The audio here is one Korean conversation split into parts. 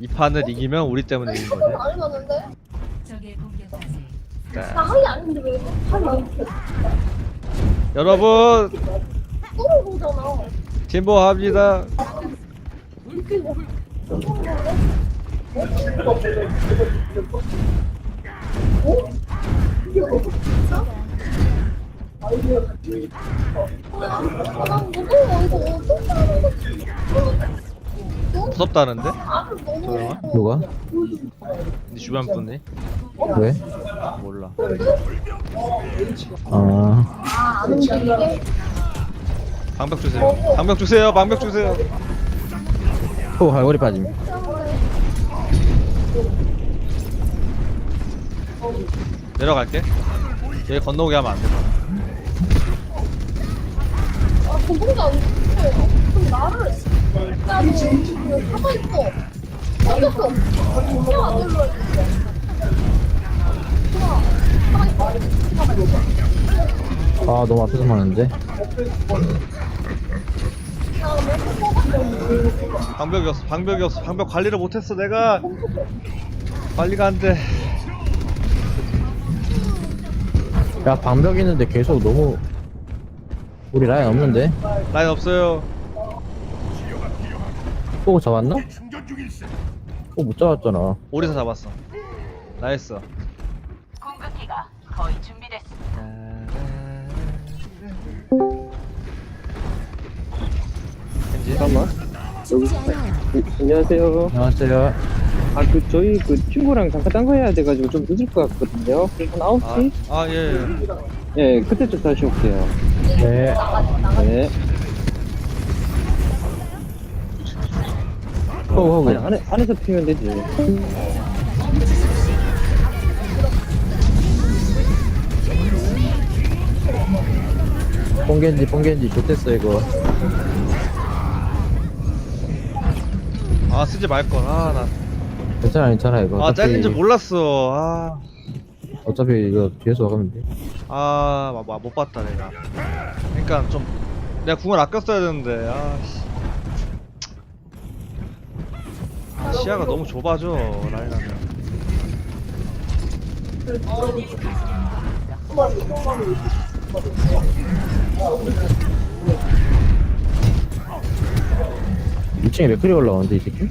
이 판을 이기면 우리 때문에 이긴 거지. 안 해봤는데? 적의 공격까지 자, 나 하이 아닌데 왜 하이 안 여러분 떨어보잖아. 진보합니다. 이렇게 뭐. 아, 난 무서워. 이거 어떻게 하는 거지? 무섭다는데? 아, 조용아? 누가? 네 주변 분이? 왜? 몰라. 아, 아? 방벽 주세요. 방벽 주세요. 방벽 주세요. 호 갈고리 빠짐. 내려갈게. 여기 건너오게 하면 안 돼. 아, 고봉도 안. 그럼 나를. 안 눌러. 있어. 아, 너무 앞에서 맞는데? 방벽이 없어. 방벽이 없어. 방벽 관리를 못했어. 내가 관리가 안 돼. 야, 방벽 있는데 계속 너무. 우리 라인 없는데? 라인 없어요. 또 잡았나? 또못 잡았잖아. 오리사 잡았어. 나이스. 공격기가 거의 준비됐습니다. 겐지. 잠깐만. 여기, 그, 안녕하세요. 안녕하세요. 아, 그, 저희 그 친구랑 잠깐 딴거 해야 돼가지고 좀 늦을 것 같거든요. 한 9시? 아, 아, 예, 예. 예, 그때 좀 다시 올게요. 네. 네. 호우, 호우. 아니, 안에, 안에서 피면 되지. 뽕겐지, 뽕겐지, 좋댔어, 이거. 아, 쓰지 말걸. 아, 나. 괜찮아, 괜찮아, 이거. 아, 어차피- 잘린 줄 몰랐어. 아. 어차피 이거 뒤에서 가면 돼. 아, 마- 마- 못 봤다, 내가. 그니까 좀, 내가 궁을 아껴 써야 되는데, 아, 씨. 아, 시야가 너무 좁아져, 라인하면. 이층에 맥클이 올라오는데, 이 새끼?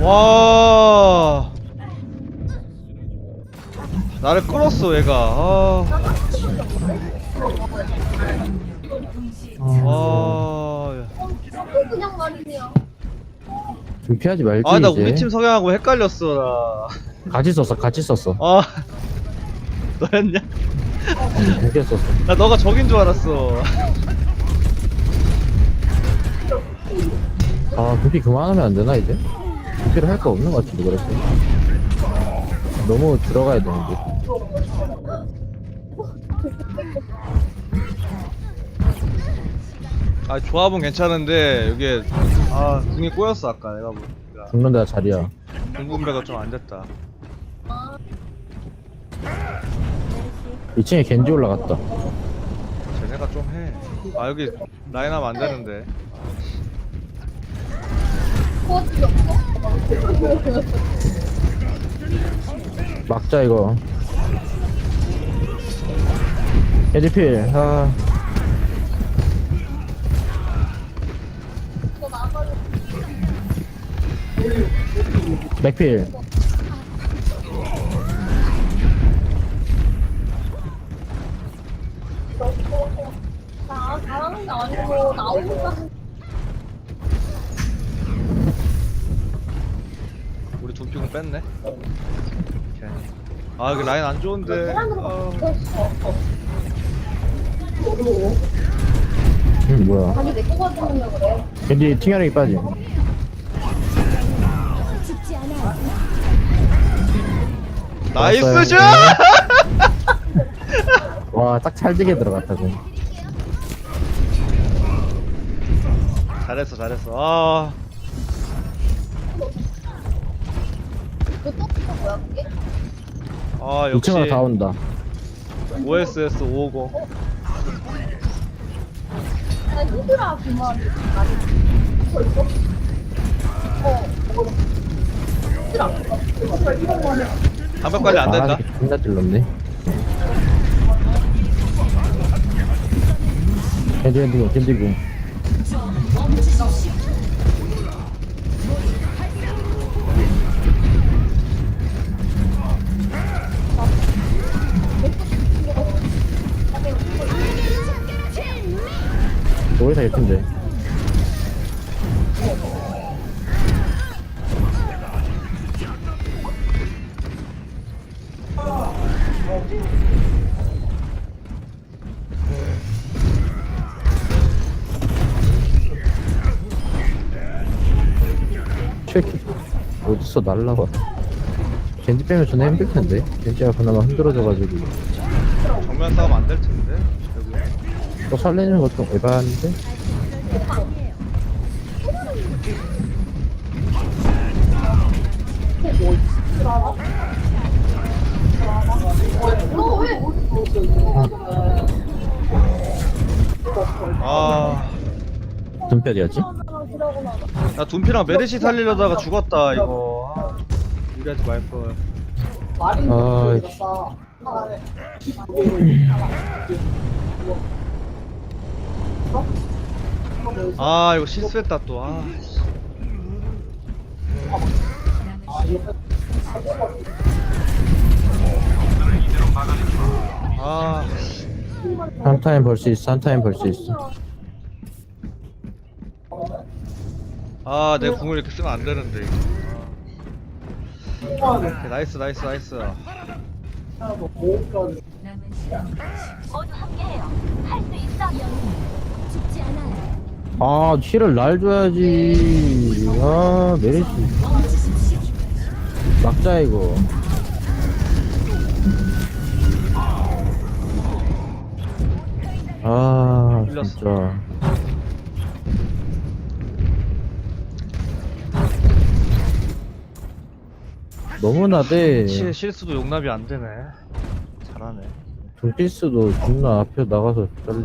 와. 나를 끌었어, 얘가. 아. 와. 또 그냥 말이네요. 좀 피하지 말지, 아, 나 이제. 우리 팀 성향하고 헷갈렸어, 같이 썼어, 같이 썼어. 나. 아. 너였냐? 응, 두개 썼어. 나 너가 적인 줄 알았어. 아, 두피 그만하면 안 되나, 이제? 두피를 할 거 없는 것 같은데, 그랬어. 너무 들어가야 되는데. 아, 조합은 괜찮은데, 여기, 아, 궁이 꼬였어, 아까 내가 보니까. 죽는 데가 자리야. 궁분배가 좀 안 됐다. 2층에 겐지 올라갔다. 쟤네가 좀 해. 아, 여기 라인하면 안 되는데. 막자, 이거. 겐지필, 아. 맥필. 나 잘하는 게 아니고 나오니까 우리 돈피공 뺐네. 오케이. 아, 여기 라인 안 좋은데. 아. 음, 뭐야. 자기 내거 가지면 그래. 겐지 팅하력이 빠짐. 나이스. 슛! 와, 딱 찰지게 들어갔다, 그. 잘했어, 잘했어. 아, 그또 뭐야 그게? 아 역시 2층으로 다 온다. OSS 550. 나 히드라 그만 많이 벌써 어 거는 방벽 관리 안 된다. 아, 이렇게 존나 찔렀네. 겐지 겐지궁. 오리사 예쁜데. 쉐키 어디서 날라와 겐지 빼면 존나 힘들 텐데. 겐지가 그나마 흔들어져가지고. 정면 싸움 안 될 텐데. 또 살리는 것도 에바한데? 너왜 아, 둔뼈리였지? 나 둠피랑 메르시 살리려다가 죽었다 이거. 아, 무리하지 말 걸. 아 아, 이거 실수했다 또. 아. 씨. 아, 한 타임 벌 수 있어 한 타임 벌 수 있어 아, 내 궁을 이렇게 쓰면 안 되는데. 오케이, 나이스, 나이스, 나이스. 남은 시간 모두 함께해요. 할 수 있어. 죽지 않아요. 아 힐을 날 줘야지 아 메리시 막자 이거 아. 진짜 너무나 돼 실, 실수도 용납이 안 되네. 잘하네. 돈피스도 존나 앞에 나가서 잘리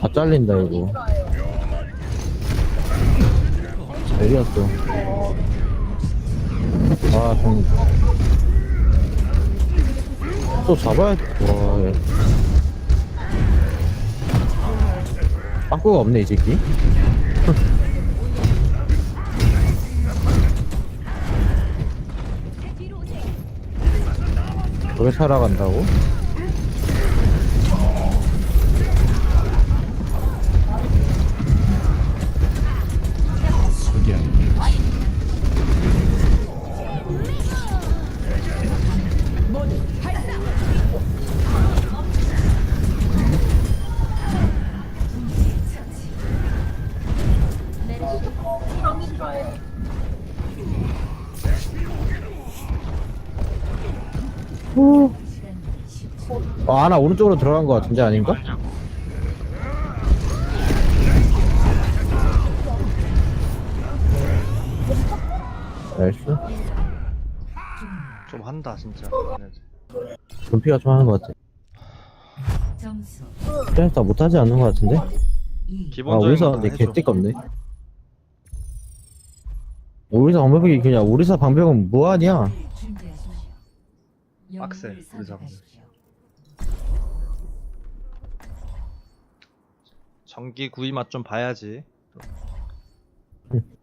다 잘린다 이거. 내렸어. 아 좀... 또 잡아야 와 얘. 빵꾸가 없네 이 새끼 저게 살아간다고? 어, 하나 오른쪽으로 들어간 것 같은데 아닌가? 나이스 좀 한다, 진짜. 얘네들. 돈피가 좀 하는 것 같아 점수 다 못하지 않는 것 같은데? 아 2. 기본적인 오리사 해줘. 개띠껍네 오리사 방벽이 그냥 오리사 방벽은 뭐하냐 준비하십시오. 빡세, 영웅을 우리 선택하십시오. 전기 구이 맛 좀 봐야지.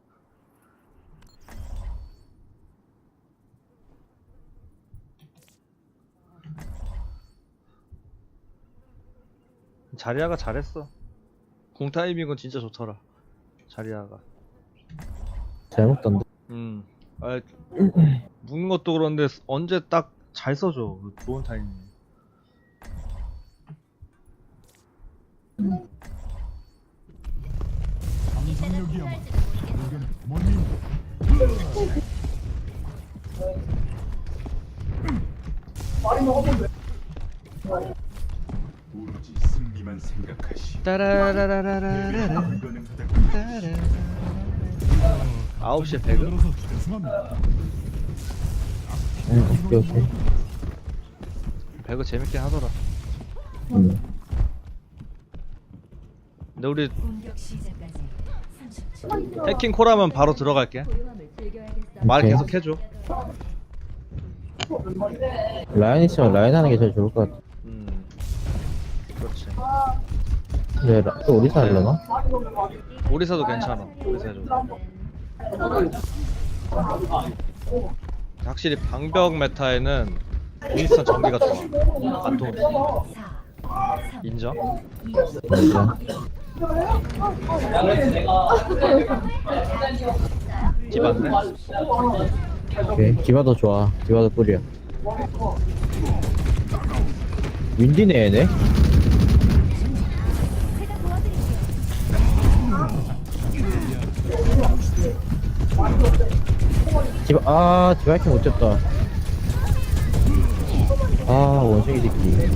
자리아가 잘했어. 공 타이밍은 진짜 좋더라. 자리아가. 잘못 던데 음. 아, 묶는 것도 그런데 언제 딱 잘 써줘. 그 좋은 타이밍. 오로지 승리만 생각하시. 따라라라라라라. 불가능하다. 따라. 9시에 배그? 응 오케이 오케이 배그 재밌긴 하더라. 음. 근데 우리 공격 시작까지 30초. 해킹 콜하면 바로 들어갈게. 말 오케이. 계속 해줘 라인 있으면 라인 하는 게 제일 좋을 것 같아. 음 그렇지 근데 라- 또 오리사 하려나? 오리사도 괜찮아 오리사 해줘 확실히 방벽 메타에는 윈스턴 전기가 좋아 간통 4, 인정? 맞아. 집안네 오케이. 디바도 좋아. 디바도 꿀이야. 윈디네 얘네? 디바, 아, 디바 이렇게 못했다. 아, 원숭이 새끼.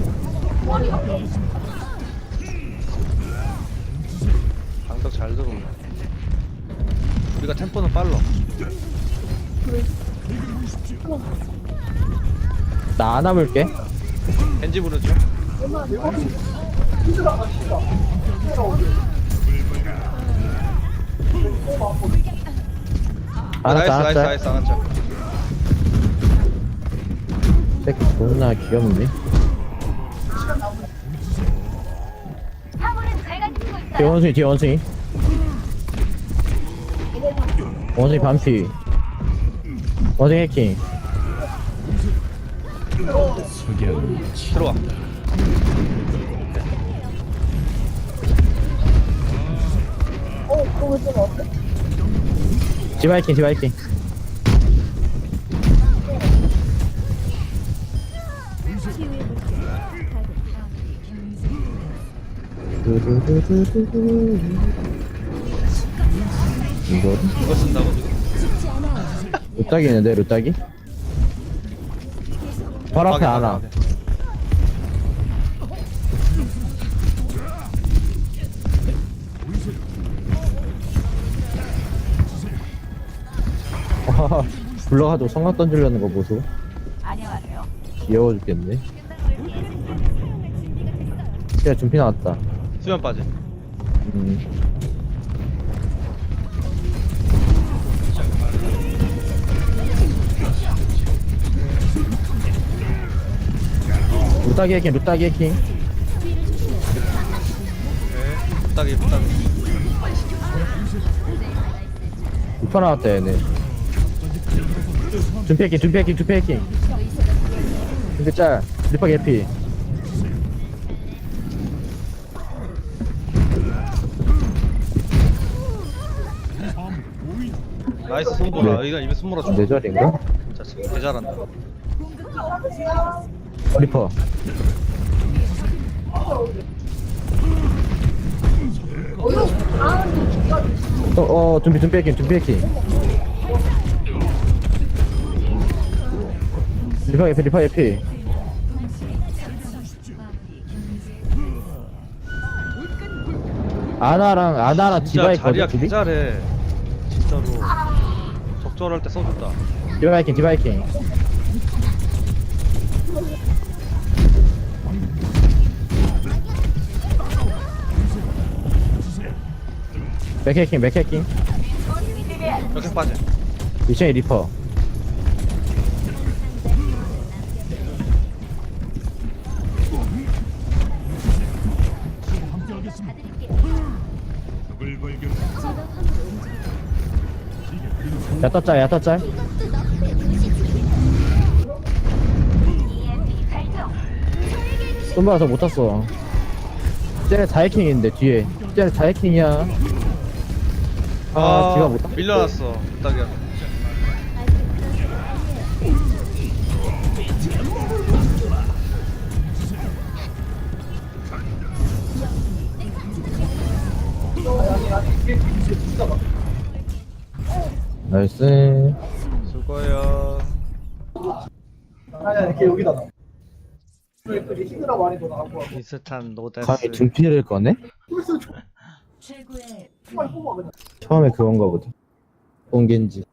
방벽 잘 들어오네 우리가 템포는 빨라 나 안 아물게. 겐지 부르죠 아, 나이스 알았어, 나이스 알았어. 나이스 알았죠 새끼 존나 귀엽네. 뒤에 원숭이, 뒤에 원숭이. 원숭이 반피. 원숭이 해킹. 들어와 어, 그거 좀 어때? 디바 해킹, 디바 해킹. 두두두두두두. 이거 이거 쓴다고 루따기 있는데 루따기? 바로 앞에 확인, 불러가지고 성광 던지려는 거 보소 귀여워 죽겠네 야 준비 나왔다. 수면 빠지 음. 루따기 해킹 루따기 해킹. 오케이 부탁이 부탁이 루파 나왔다 얘네. 준피 해킹 준피 해킹 준피 해킹. 준피 짤 루파 개피. 나이스 손보라. 네. 이거 입에 손보라 줘내 자리인가? 진짜 지금 개 잘한다 리퍼 어, 어, 준비, 준비 해킹, 준비 해킹. 리퍼 에피, 리퍼 에피. 아나랑, 아나랑 진짜 디바 자리야 있거든, 개 둘이? 잘해 진짜로 적절할 때 써준다 디바 해킹, 디바 해킹. 맥 해킹, 맥 해킹. 이렇게 빠져 2층에 리퍼. 야따짤, 야따짤. 좀 봐서 못 탔어. 쟤네 자해킹인데, 뒤에. 쟤네 자해킹이야. 아, 디가 못 탔어. 밀려났어 부탁이야 나이스. 수고해요 비슷한 노데스 준피를 꺼내? 최고의 처음에 그건가 보다. 뽕겐지.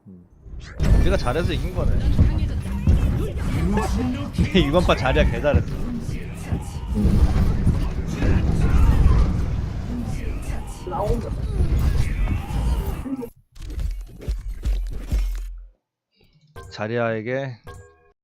우리가 잘해서 이긴 거네 이번 판 자리야 개 잘했어 나오죠. 자리아에게